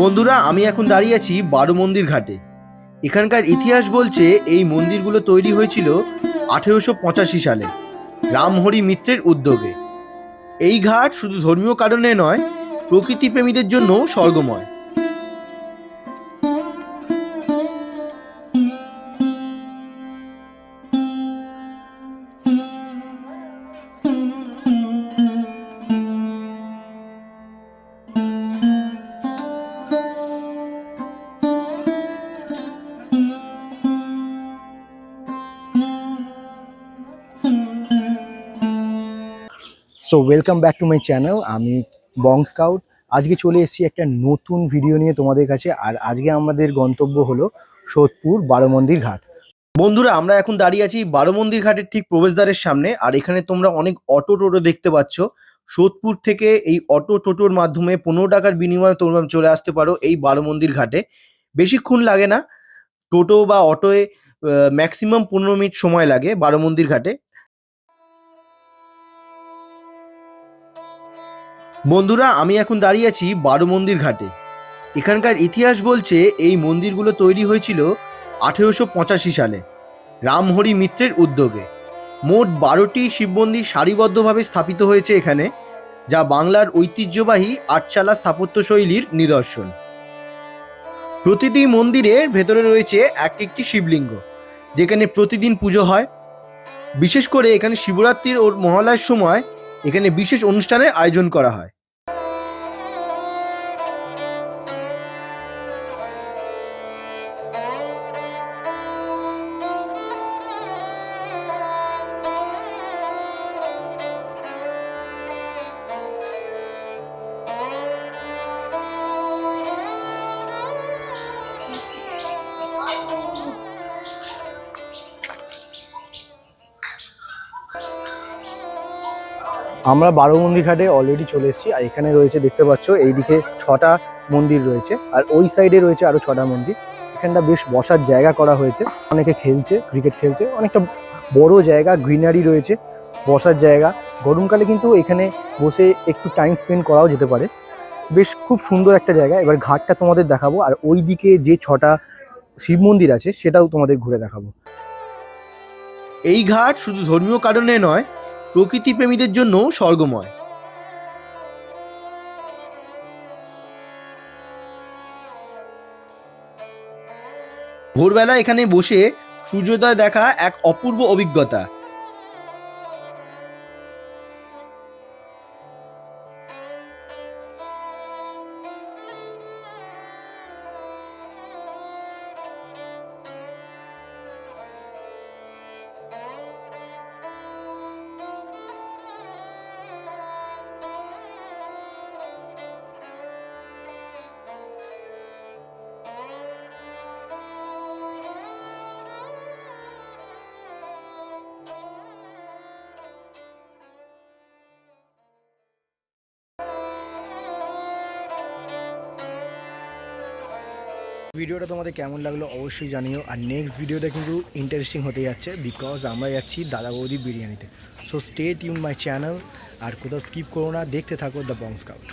বন্ধুরা, আমি এখন দাঁড়িয়ে আছি বারো মন্দির ঘাটে। এখানকার ইতিহাস বলছে, এই মন্দিরগুলো তৈরি হয়েছিল আঠেরোশো পঁচাশি সালে রামহরি মিত্রের উদ্যোগে। এই ঘাট শুধু ধর্মীয় কারণে নয় প্রকৃতি প্রেমীদের জন্য স্বর্গময়। So welcome back to my channel আমি বং স্কাউট আজকে চলে এসেছি একটা নতুন ভিডিও নিয়ে তোমাদের কাছে। আর আজকে আমাদের গন্তব্য হলো সোদপুর বারো মন্দির ঘাট। বন্ধুরা, আমরা এখন দাঁড়িয়ে আছি বারো মন্দির ঘাটের ঠিক প্রবেশদ্বারের সামনে। আর এখানে তোমরা অনেক অটো টোটো দেখতে পাচ্ছ। সোদপুর থেকে এই অটো টোটোর মাধ্যমে পনেরো টাকার বিনিময়ে তোমরা চলে আসতে পারো এই বারো মন্দির ঘাটে। বেশিক্ষণ লাগে না। টোটো বা অটোয় ম্যাক্সিমাম পনেরো মিনিট সময় লাগে বারো মন্দির ঘাটে। বন্ধুরা, আমি এখন দাঁড়িয়ে আছি বারো মন্দির ঘাটে। এখানকার ইতিহাস বলছে এই মন্দিরগুলো তৈরি হয়েছিল আঠেরোশো পঁচাশি সালে রামহরি মিত্রের উদ্যোগে। মোট বারোটি শিব মন্দির সারিবদ্ধভাবে স্থাপিত হয়েছে এখানে, যা বাংলার ঐতিহ্যবাহী আটচালা স্থাপত্য শৈলীর নিদর্শন। প্রতিটি মন্দিরের ভেতরে রয়েছে এক একটি শিবলিঙ্গ, যেখানে প্রতিদিন পুজো হয়। বিশেষ করে এখানে শিবরাত্রির ও মহালয়ার সময় এখানে বিশেষ অনুষ্ঠানের আয়োজন করা হয়। আমরা বারো মন্দির ঘাটে অলরেডি চলে এসেছি, আর এখানে রয়েছে দেখতে পাচ্ছ, এইদিকে ছটা মন্দির রয়েছে, আর ওই সাইডে রয়েছে আরও ছটা মন্দির। এখানটা বেশ বসার জায়গা করা হয়েছে, অনেকে খেলছে ক্রিকেট খেলছে, অনেকটা বড় জায়গা গ্রিনারি রয়েছে, বসার জায়গা। গরমকালে কিন্তু এখানে বসে একটু টাইম স্পেন্ড করাও যেতে পারে। বেশ খুব সুন্দর একটা জায়গা, এবার ঘাটটা তোমাদের দেখাবো, আর ওই দিকে যে ছটা শিব মন্দির আছে, সেটাও তোমাদের ঘুরে দেখাবো। এই ঘাট শুধু ধর্মীয় কারণে নয় প্রকৃতি প্রেমীদের জন্য স্বর্গময়। ভোরবেলা এখানে বসে সূর্যোদয় দেখা এক অপূর্ব অভিজ্ঞতা। ভিডিওটা তোমাদের কেমন লাগল অবশ্যই জানিও। আর নেক্সট ভিডিওটা কিন্তু ইন্টারেস্টিং হতে যাচ্ছে বিকজ আমরা যাচ্ছি দাদা বৌদি বিরিয়ানিতে। So stay tuned my channel আর কোথাও স্কিপ করো না, দেখতে থাকো দ্য বং স্কাউট